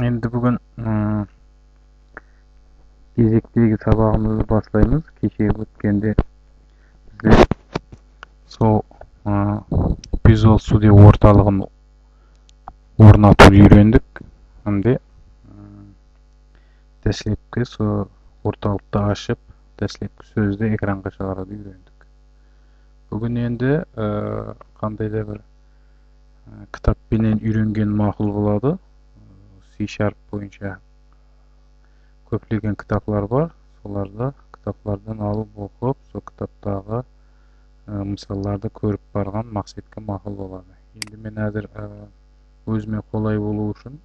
Енді бүгін кезектегі сабағымызды бастаймыз. Кеше өткенде біздер сол Visual Studio орталығын орнатуды үйрендік. Енді дәшілепке сол орталықты ашып, дәшілепкі сөзді экранға шығаруды үйрендік. Бүгін енді қандай да бір кітаппенен үйренген мақұл болады C бойынша көптеген кітаплар бар соларды кітаплардан алып оқып сол кітаптағы мысалдарды көріп барған мақсатқа мақұл болады енді мен әзір өзіме қолай болу үшін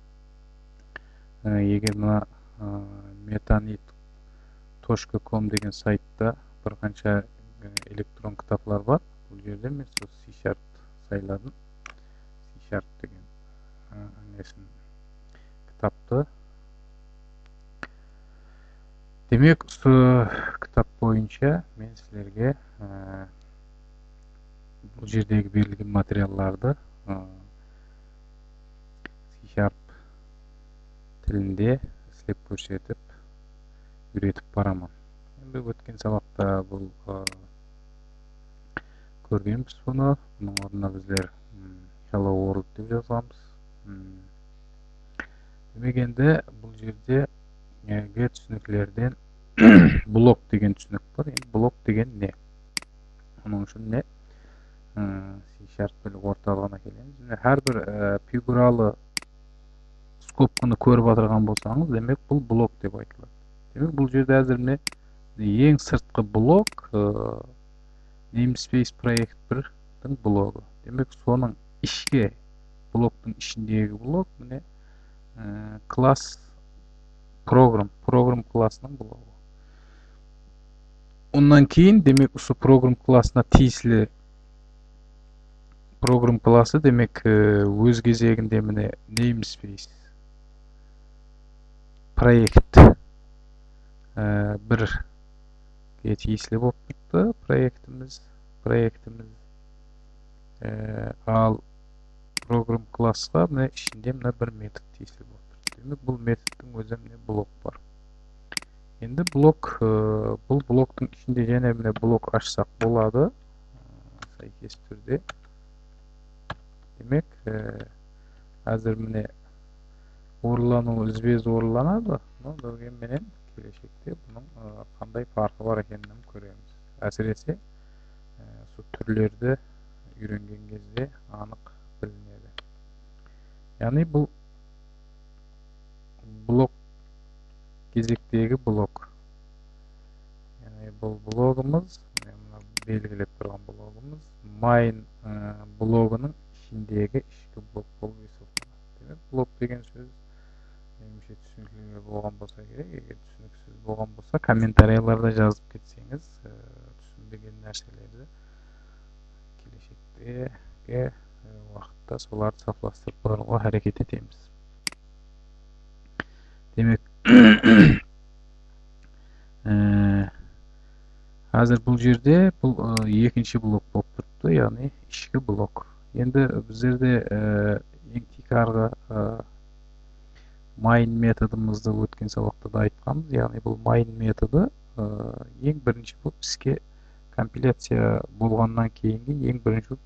егер мына метанит точка ком деген сайтта бір қанша электрон кітаплар бар бұл жерде мен сол C Sharp сайладым C Sharp деген несін кітапты. Демек осы кітап бойынша мен сіздерге бұл жердегі берілген материалдарды C Sharp тілінде істеп көрсетіп үйретіп барамын. Енді өткен сабақта бұл көргенбіз бұны. Бұның орнына біздер hello world деп жазғанбыз. Демек енді бұл жерде ге түсініктерден блок деген түсінік бар. Енді блок деген не? Оның үшін не? C Sharp орталығына келеміз міне әрбір фигуралы скобканы көріп отырған болсаңыз демек бұл блок деп айтылады демек бұл жерде әзір міне ең сыртқы блок namespace проект бірдің блогы демек соның ішке блоктың ішіндегі блок міне класс. Программ. Программ классының блогы онан кейін демек осы программ классына тиесілі программ классы демек өз кезегінде міне namespace. Проект. Бірге тиесілі болып тұрды проектіміз проектіміз ал программ классқа мына ішінде мына бір метод тиесілі болып тұр демек бұл методтың өзі міне блок бар енді блок бұл блоктың ішінде және міне блок ашсақ болады. Сәйкес түрде. Демек әзір міне орылану ізбез орыланады но дегенменен келешекте бұның қандай фарқы бар екенін көреміз. Әсіресе сол түрлерді үйренген кезде анық білінеді. Яғни бұл блок кезектегі блок. Яғни бұл блогымыз мына белгілеп тұрған блогымыз main блогының ішіндегі ішкі блок болып есептелінеді демек блок деген сөз меніңше түсінікті болған болса керек. Егер түсініксіз болған болса комментарийларда жазып кетсеңіз түсінбеген нәрселерді келешектегі уақытта соларды сапаластырып баруға әрекет етеміз демек қазір бұл жерде бұл екінші блок болып тұрыпты яғни ішкі блок енді біздерде ең тикарғы main методымызды өткен сабақта да айтқанбыз яғни бұл main методы ең бірінші болып іске компиляция болғаннан кейінгі ең бірінші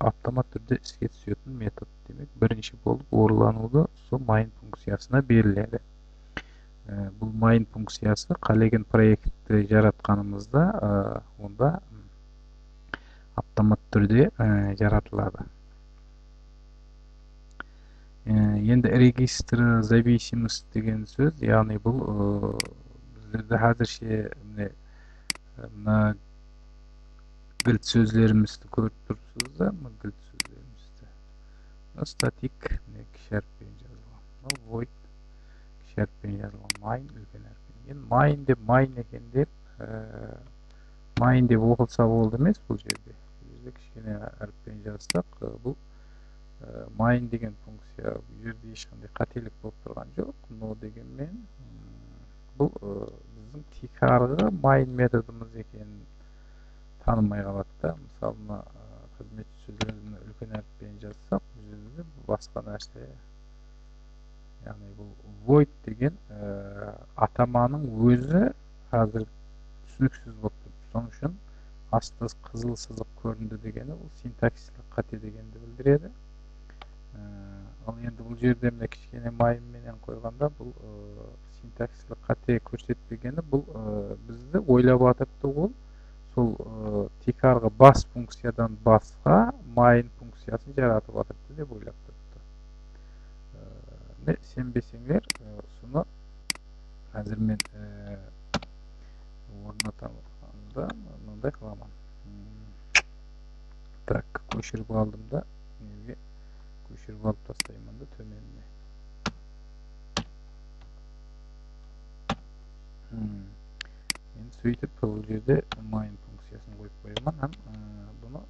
автомат түрде іске түсетін метод демек бірінші болып орылануды сол main функциясына беріледі бұл main функциясы қалеген проектті жаратқанымызда онда автомат түрде жаратылады енді регистр зависимость деген сөз яғни бұл біздерде әзірше мына кілт сөздерімізді көріп тұрсыздар ма кілт сөздерімізді мына статик міне кіші әріппен жазылған мынау void. Кіші әріппен жазылған main үлкен әріппен енді main деп main екен деп main деп оқылса болды емес бұл жерде бұл жерде кішкене әріппен жазсақ бұл main деген функция бұл жерде ешқандай қателік болып тұрған жоқ но дегенмен бұл біздің тикарғы main методымыз екенін танымай қалады да мысалы мына қызмет сөздерін үлкен әріппен жазсақ бұл жерде басқа нәрсе яғни бұл void деген ә, атаманың өзі қазір түсініксіз болып тұр соның үшін асты қызыл сызық көрінді дегені бұл синтаксистік қате дегенді білдіреді ә, ал енді бұл жерде мына кішкене майымменен қойғанда бұл ә, синтаксистік қате көрсетпегені бұл ә, бізді ойлап жатырды ол сол тикарғы бас функциядан басқа майын функциясын жаратып жатырды деп ойлап тұрыпты. Сенбесеңдер соны қазір мен орнатамын да мынандай қыламын. Так көшіріп алдым да неге көшіріп алып тастаймын да төменіне. Енді сөйтіп жерде main функциясын қойып қоямын һәм бұны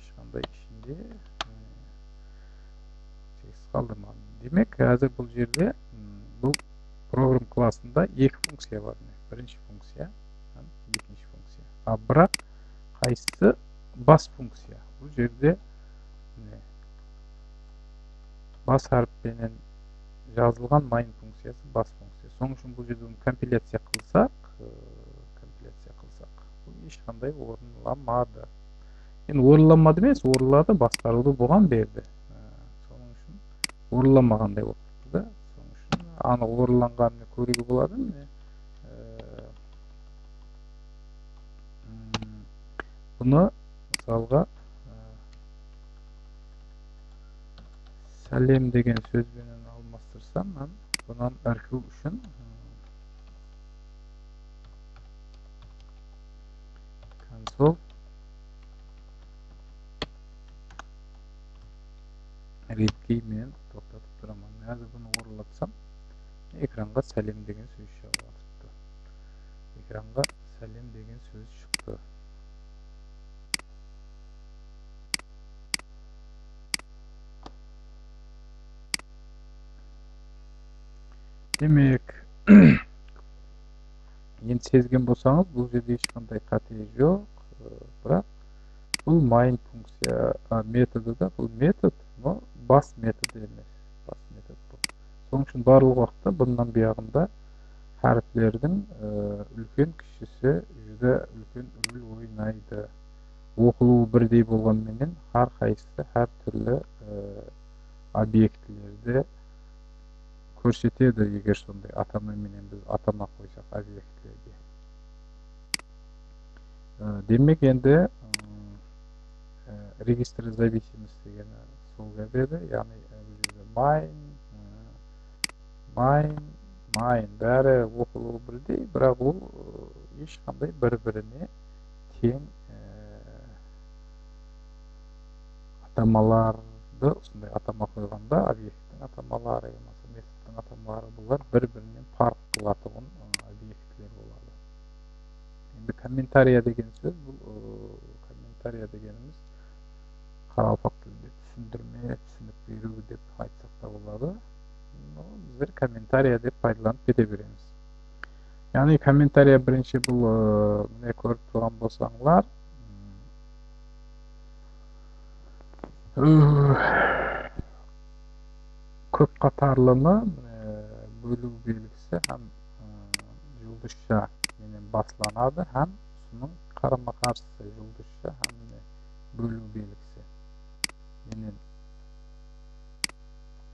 ешқандай ішінде текст қалдырмадым демек қазір бұл жерде бұл программ классында екі функция бар бірінші функция екінші функция а бірақ қайсысы бас функция бұл жерде бас harfпенен жазылған main функциясы бас функция соның үшін бұл жерде компиляция қылсақ ешқандай орынламады енді орынламады емес орынлады басқаруды бұған берді соның үшін орынламағандай болып тұр да соның үшін анық орынланғанын көруге болады міне бұны мысалға сәлем деген сөзбенен алмастырсам мен бұнан ірку үшін консол редкеймен тоқтатып тұрамын қазір бұны орылатсам экранға сәлем деген сөз шығып жатыпты экранға сәлем деген сөз шықты. Демек енді сезген болсаңыз бұл жерде ешқандай қате жоқ. Бірақ бұл main функция методы да бұл метод но бас методы емес. Бас метод бұл соның үшін барлық уақытта бұнан бұяғында әріптердің үлкен кішісі жүзі үлкен рөл ойнайды. Оқылуы бірдей болғанменен әрқайсысы әртүрлі объектілерді көрсетеді. Егер сондай атамаменен біз атама қойсақ объектілерге демек енді регистр зависимость дегені сол кіреді яғни бұл жерде main main main бәрі оқылуы бірдей бірақ ол ешқандай бір біріне тең атамаларды осындай атама қойғанда объекттің атамалары атамалары бұлар бір бірінен фарқ қылатұғын комментария деген сөз бұл комментария дегеніміз қарақалпақ тілінде түсіндірме түсінік беру деп айтсақ та болады біздер комментария деп пайдаланып кете береміз яғни комментария бірінші бұл міне көріп тұрған болсаңыздар көп қатарлыны бөлу белгісі жұлдызша менен басланады һәм соның қарама қарсы жұлдызша һәм бөлу белгісі менен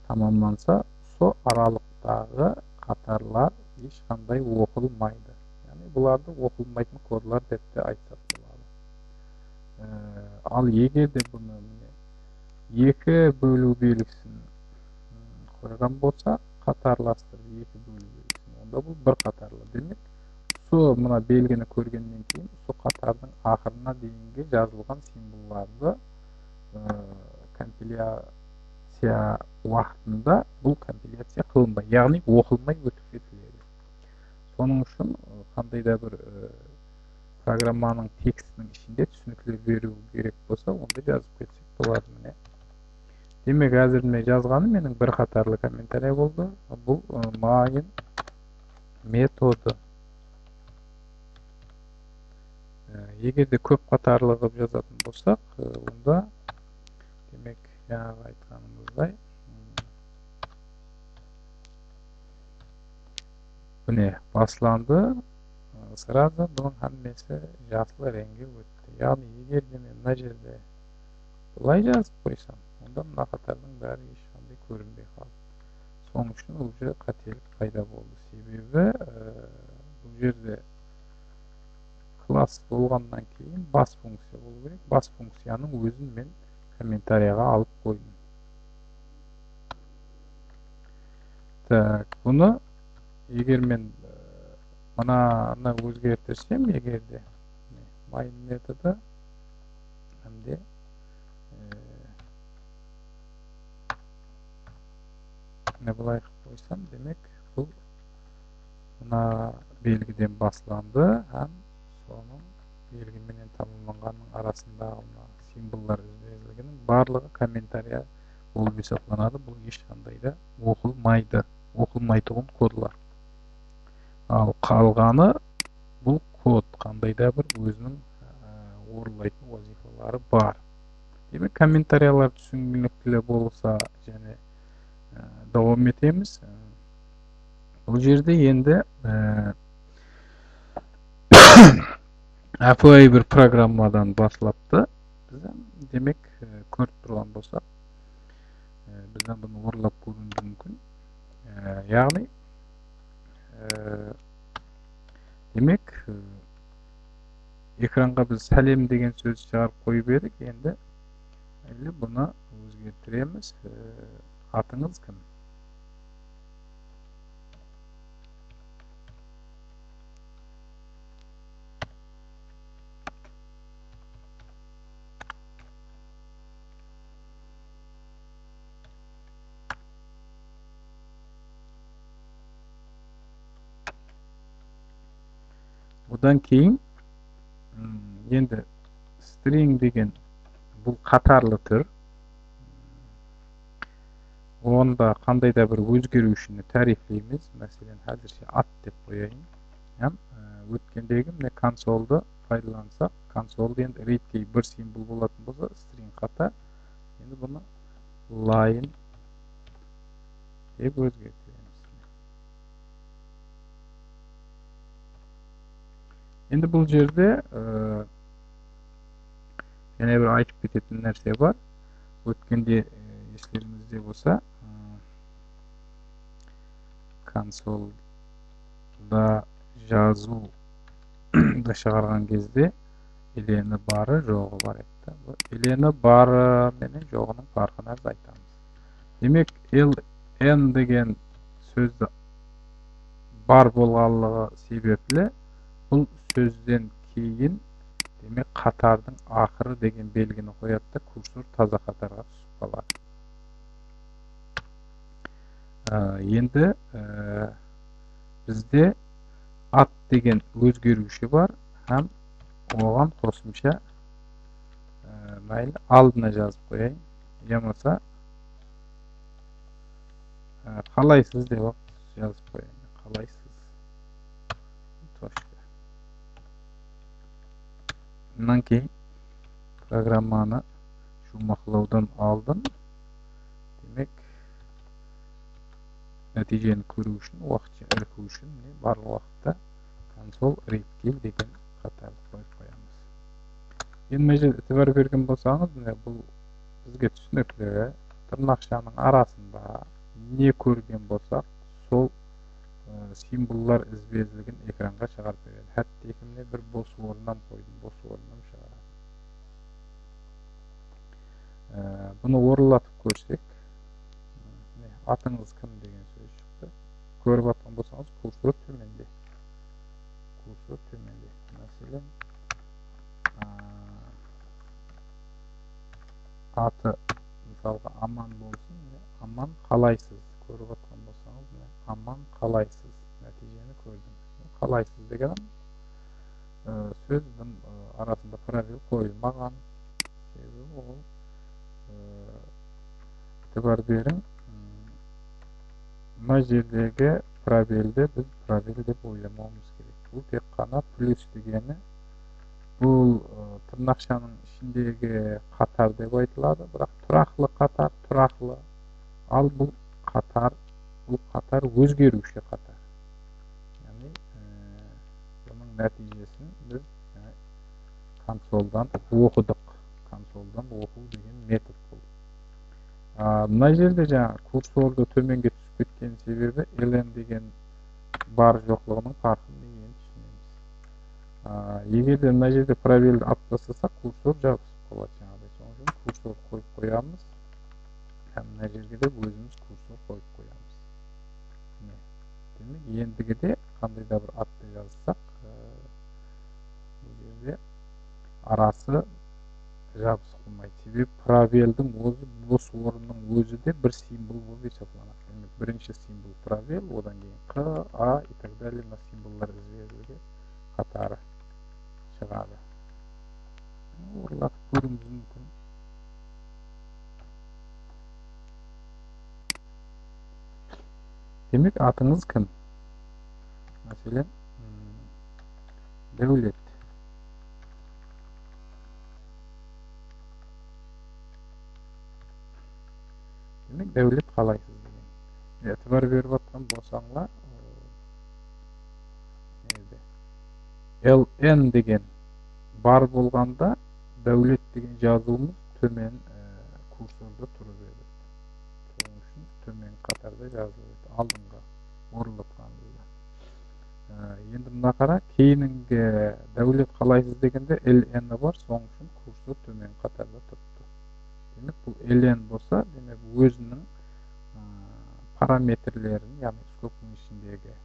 тамамланса сол аралықтағы қатарлар ешқандай оқылмайды яғни бұларды оқылмайтын кодлар деп те айтсақ болады ал егер де бұны екі бөлу белгісін қойған болса қатарластырып екі бөлу белгісін онда бұл бір қатарлы демек сол мына белгіні көргеннен кейін сол қатардың ақырына дейінгі жазылған символдарды компиляция уақытында бұл компиляция қылынбай яғни оқылмай өтіп кетіледі соның үшін қандай да бір программаның текстінің ішінде түсініктер беру керек болса онда жазып кетсек болады міне. Демек әзір міне жазғаны менің бір қатарлы комментарий болды. Бұл main методы. Егер де көп қатарлы қылып жазатын болсақ онда демек жаңағы айтқанымыздай міне басланды сразу бұның hamması жасыл реңге өтті. Яғни егер де мен мына жерде былай жазып қойсам онда мына қатардың бәрі ешқандай көрінбей қалды. Соның үшін уже қателік пайда болды себебі бұл жерде класс болғаннан кейін бас функция болу керек бас функцияның өзін мен комментарийға алып қойдым так бұны егер мен мынаны өзгертірсем егер де main методы hamde не былай қылып қойсам демек бұл мына белгіден басыланды һәм соның белгіменен тамамланғанның арасындағы мына символдар үзбелігінің барлығы комментария болып есептелінеді бұл ешқандай да оқылмайды оқылмайтұғын кодлар ал қалғаны бұл код. Қандай да бір өзінің орындайтын вазифалары бар. Демек комментариялар түсінікті болса және дауам етеміз. Бұл жерде енді әпай бір программадан басталапты бізден демек көріп тұрған болсақ бізден бұны орындап көруіміз мүмкін яғни демек экранға біз сәлем деген сөз шығарып қойып едік енді бұны өзгертіреміз атыңыз кім одан кейін енді string деген бұл қатарлы түр. Онда қандай да бір өзгерушіні тарифлейміз мәселен әзірше ат деп қояйын. Һәм өткендегі міне консолды пайдалансақ консолда енді редкей бір символ болатын болса string қатар енді бұны line деп өзгертеміз енді бұл жерде және бір айтып кететін нәрсе бар өткенде естеріңізде болса консолда жазуды шығарған кезде елені бары жоғы бар еді елені бары менен жоғының фарқына біз айтамыз демек ln деген сөзді бар болғанлығы себеплі бұл сөзден кейін демек қатардың ақыры деген белгіні қояды да курсор таза қатарға түсіп қалады. Енді бізде ат деген өзгеруші бар һәм оған қосымша мейлі алдына жазып қояйын. Я болмаса қалайсыз деп жазып қояйын. Қалайсыз. Bundan кейін программаны жұмақлаудан алдын демек нәтижені көру үшін уақытша ірку үшін барлық уақытта консол редкел деген қатарды қойып қоямыз енді жерде e'tibor берген болсаңыз бұл бізге түсінікті тырнақшаның арасында не көрген болсақ сол символлар ізбезілігін экранға шығарып береді хәтта міне бір бос орыннан қойдым бос орыннан шығарады бұны орылатып көрсек атыңыз кім деген сөз шықты көріп жатқан болсаңыз курсор төменде курсор төменде мәселен аты мысалға аман болсын аман қалайсыз көріп қалайсыз нәтижені көрдіңіз қалайсыз деген сөздің арасында пробел қойылмаған себебі ол e'tibor берің мына жердегі пробелді біз пробел деп ойламауымыз керек бұл тек қана плюс дегені бұл тырнақшаның ішіндегі қатар деп айтылады бірақ тұрақлы қатар тұрақлы ал бұл қатар бұл қатар өзгеруші қатар нәтижесін біз консольдан оқыдық консольдан оқу деген метод бұл мына жерде жаңағы курсорды төменге түсіп кеткен себебі ln деген бар жоқлығының farқын деген түсінеміз егер де мына жерде пробелді алып тастасақ курсор жабысып қалады жаңағыдай соның үшін курсор қойып қоямыз мына жерге де өзіміз курсор қойып қоямыз демек ендігіде қандай да бір атты жазсақ бұл жерде арасы жабысып қалмайды себебі пробелдің өзі бос орынның өзі де бір символ болып есептелінеді демек бірінші символ пробел одан кейін q a и так далее мына символдар іздеуге қатары шығады орылатып көруіміз мүмкін демек атыңыз кім мәселен дәулет демек дәулет қалайсыз деген e'tibor berayotgan bo'lsanglar ln деген бар болғанда дәулет деген жазуымыз төмен курсорда тұрып еді төмен қатарда жазылып алдыңғы орылатқанымызда енді мына қара кейінгі дәулет қалайсыз дегенде ln бар соның үшін курсор төмен қатарда тұрыпты демек бұл ln болса демек өзінің параметрлерін яғни скоптың ішіндегі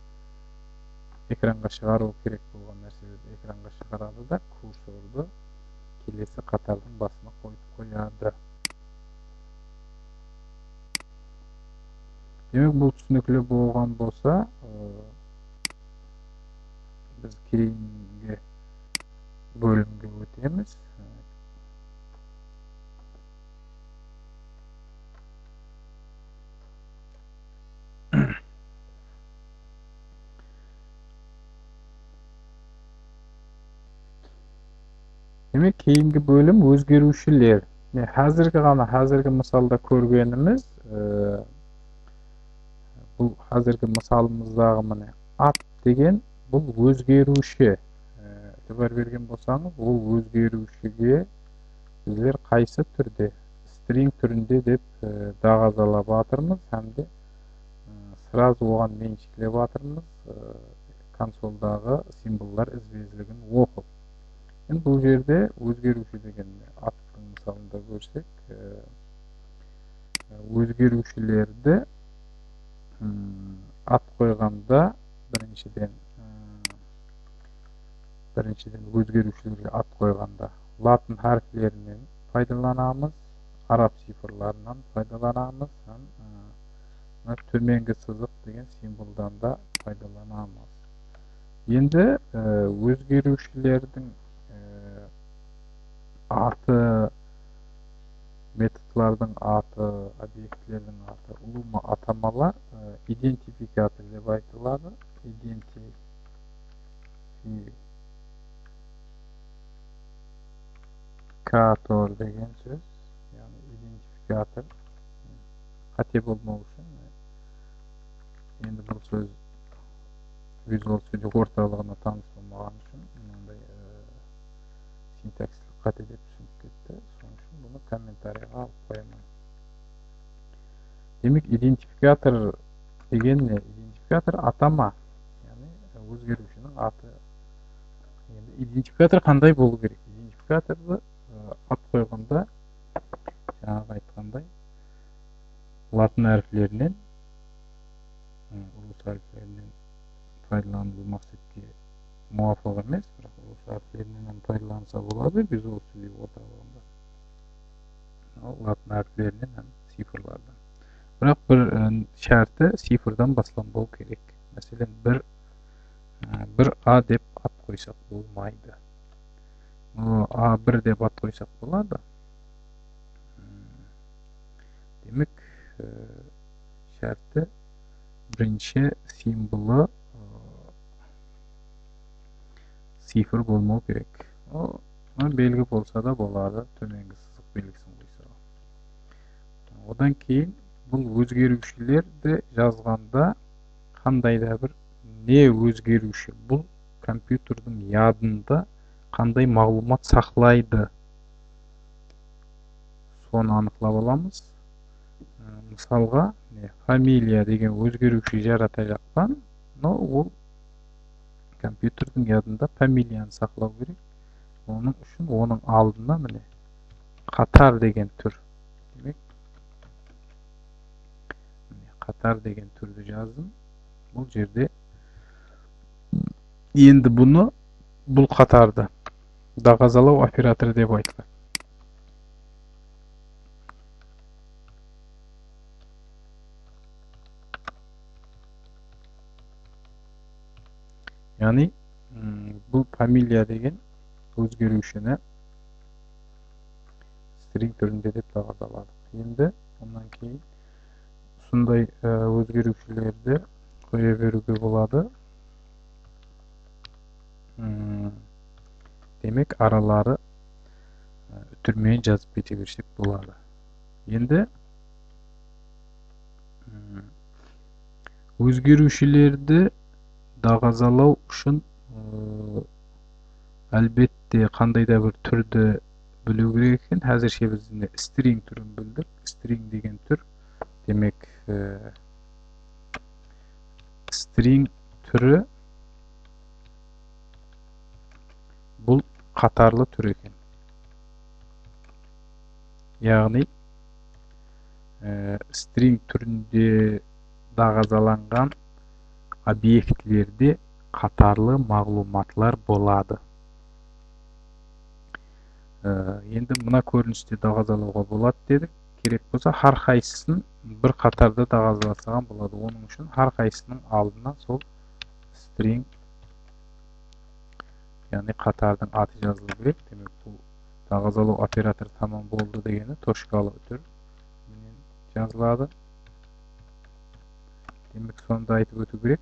экранға шығару керек болған нәрселерді экранға шығарады да курсорды келесі қатардың басына қойып қояды демек бұл түсінікті болған болса біз кейінгі бөлімге өтеміз. Демек кейінгі бөлім өзгерушілер. Қазіргі ғана қазіргі мысалда көргеніміз бұл қазіргі мысалымыздағы міне ат деген бұл өзгеруші e'tibor берген болсаңыз ол өзгерушіге біздер қайсы түрде стринг түрінде деп дағазалап жатырмыз де сразу оған меншіктеп жатырмыз консольдағы символдар ізбезілігін оқып. Енді бұл жерде өзгеруші деген аттың мысалында көрсек өзгерушілерді ат қойғанда біріншіден біріншіден өзгерушілерге ат қойғанда латын харфлерінен пайдаланамыз араб цифрларынан пайдаланамыз мына төменгі сызық деген символдан да пайдаланамыз. Енді өзгерушілердің аты методтардың аты объектілердің аты ұлымы атамалар идентификатор деп айтылады. Идентификатор деген сөз яғни идентификатор қате болмау үшін енді бұл сөз визуал студия орталығына таныс болмаған үшін мынандай синтаксистік қате деп түсініп кетті соның үшін бұны комментарийға алып қоямын демек идентификатор деген не идентификатор атама. Яғни өзгерушінің аты енді идентификатор қандай болу керек идентификаторды ат қойғанда жаңағы айтқандай латын әріфлерінен ұлыс әріфлерінен пайдаланылу мақсатке muvaffaq emas biroq u harfleridan foydalansa bo'ladi visual studio o'rtog'ida latin harfleridan ham sifrlardan biroq bir sharti sifrdan boshlanmау kerak masalan bir bir a deb at qo'ysak bo'lmaydi a bir deb at qo'ysak bo'ladi demak sharti birinchi simboli сифр болмау керек белгі болса да болады төменгі сызық белгісін одан кейін бұл өзгерушілерді жазғанда қандай да бір не өзгеруші бұл компьютердің ядында қандай мағлұмат сақлайды соны анықтап аламыз. Мысалға фамилия деген өзгеруші жарата жатқан но ол компьютердің ядында фамилияны сақлау керек. Оның үшін оның алдына міне қатар деген түр демек қатар деген түрді жаздым бұл жерде енді бұны бұл қатарды дағазалау операторы деп айтылады яғни бұл фамилия деген өзгерушіні стринг түрінде деп тағазаладық енді онан кейін сондай өзгерушілерді қоя беруге болады демек аралары үтірмен жазып кете берсек болады енді өзгерушілерді дағазалау үшін әлбетте қандай да бір түрді білу керек екен әзірше біз стринг түрін білдік стринг деген түр демек стринг түрі бұл қатарлы түр екен яғни стринг түрінде дағазаланған объектілерде қатарлы мағлұматлар болады енді мына көріністе дағазалауға болады дедік керек болса әрқайсысын бір қатарда дағазаласаған болады оның үшін әрқайсысының алдына сол string яғни қатардың аты жазылу керек демек бұл дағазалау операторы тамам болды дегені точкалы түр жазылады демек сонда айтып өту керек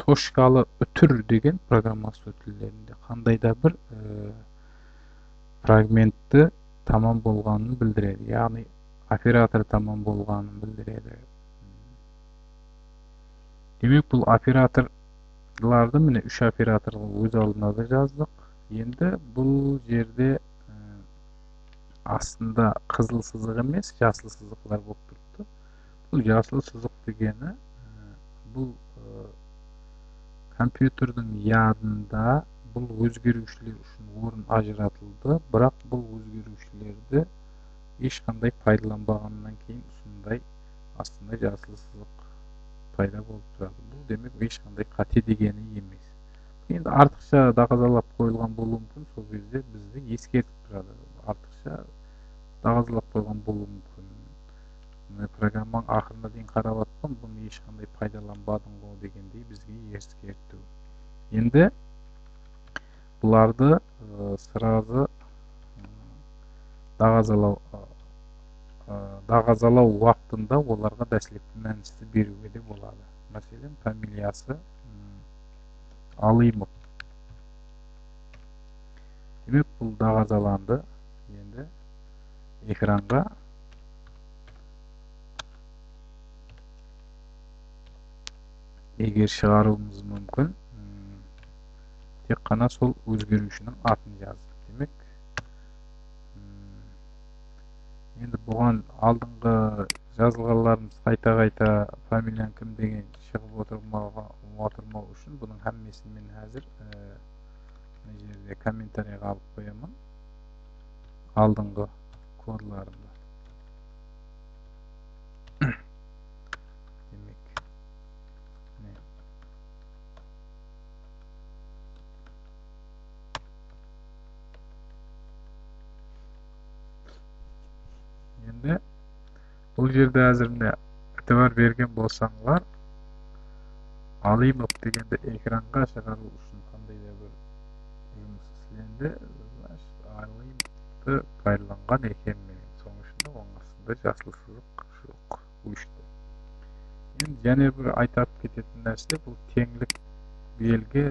точкалы үтір деген программалаушылар тілдерінде қандай да бір фрагментті тамам болғанын білдіреді яғни оператор тамам болғанын білдіреді демек бұл операторларды міне үш операторға өз алдына да жаздық. Енді бұл жерде астында қызыл сызық емес жасыл сызықлар болып тұрыпты. Бұл жасыл сызық дегені бұл компьютердің ядында бұл өзгерушілер үшін орын ажыратылды. Бірақ бұл өзгерушілерді ешқандай пайдаланбағаннан кейін осындай астында жасыл сызық пайда болып тұрады бұл демек ешқандай қате дегені емес енді артықша дағазалап қойылған болуы мүмкін сол кезде бізді ескертіп тұрады артықша дағазалап қойған болуы мүмкін программаның ақырына дейін қарап жатқан бұны ешқандай пайдаланбадың ғой дегендей бізге ескерту енді бұларды сразу дағазалау дағазалау уақытында оларға дәслепті мәністі беруге де болады. Мәселен фамилиясы алимов. Демек бұл дағазаланды. Енді экранға. Егер шығаруымыз мүмкін тек қана сол өзгерушінің атын жаздық демек енді бұған алдыңғы жазылғандарымыз қайта қайта фамилияң кім деген шығып отырмау үшін бұның әммесін мен әзір мына жерде комментарийға алып қоямын. Алдыңғы кодларымды енді бұл жерде әзір міне ітібар берген болсаңыздар алимов дегенді экранға шығару үшін қандай да бір жұмыс алимовты пайдаланған екенмін соның ішінде жасыл сызық жоқ өшті енді және бір айтып кететін нәрсе бұл теңлік белгі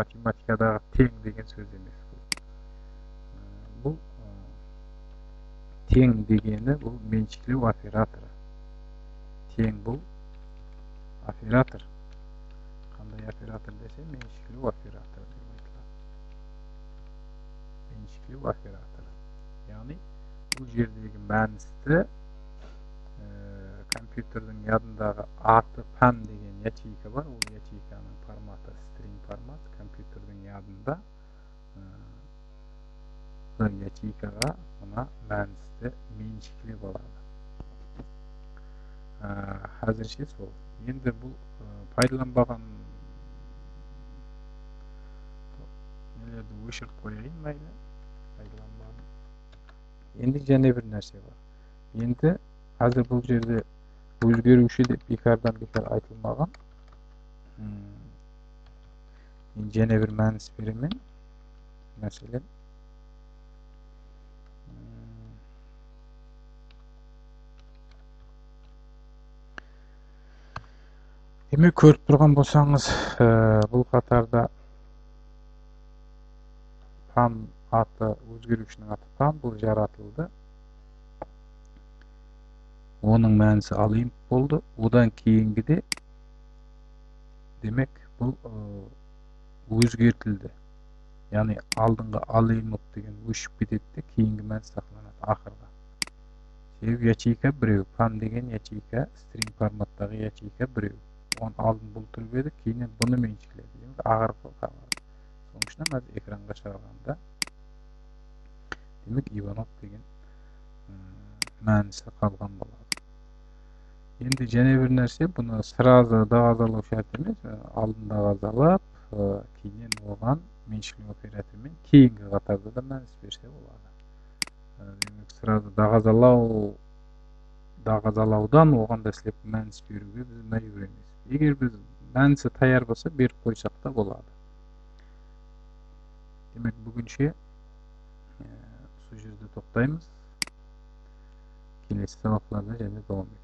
математикадағы тең деген сөз емес бұл тең дегені бұл меншіктеу операторы тең бұл оператор қандай оператор десе меншиктүү оператор деп айтылат. Меншиктүү оператор. Яғни бұл жердегі мәністі ә, компьютердің ядындағы аты пәм деген ячейка бар. Ол ячейканың форматы string формат компьютердің ядында бір ячейкаға мына мәністі меншіктілі болады. Әзірше сол. Енді бұл пайдаланбаған нелерді өшіріп қояйын майлы пайдаланбадым енді және бір нәрсе бар енді қазір бұл жерде өзгеруші деп бекардан бекар айтылмаған мен және бір мәніс беремін мәселен демек көріп тұрған болсаңыз бұл қатарда пам аты өзгерушінің аты пам бұл жаратылды. Оның мәнісі алимп болды. Одан кейінгіде демек бұл өзгертілді. Яғни алдыңғы алимут деген өшіп кетеді кейінгі мәні сақталанады ақырғы. Себебі ячейка біреу пам деген ячейка стринг форматтағы ячейка біреу оны алдын бұл түріп еді, кейіннен бұны шектеледі демек арқылы соның үшін мына экранға шығарғанда демек иванов деген мәнісі қалған болады. Енді және бір нәрсе бұны сразу дағазалау шарт емес алдын дағазалап, кейіннен оған меншік оператормен кейінгі қатарда да мәнісі берсе болады. Демек сразу дағазалау дағазалаудан оған да мәніс беруге біз мәжбүреміз 20'dense tayar basa bir koysak da boladı. Demek bugün şey e, su yüzde. Kilesi sevaplarına cennet olmuyor.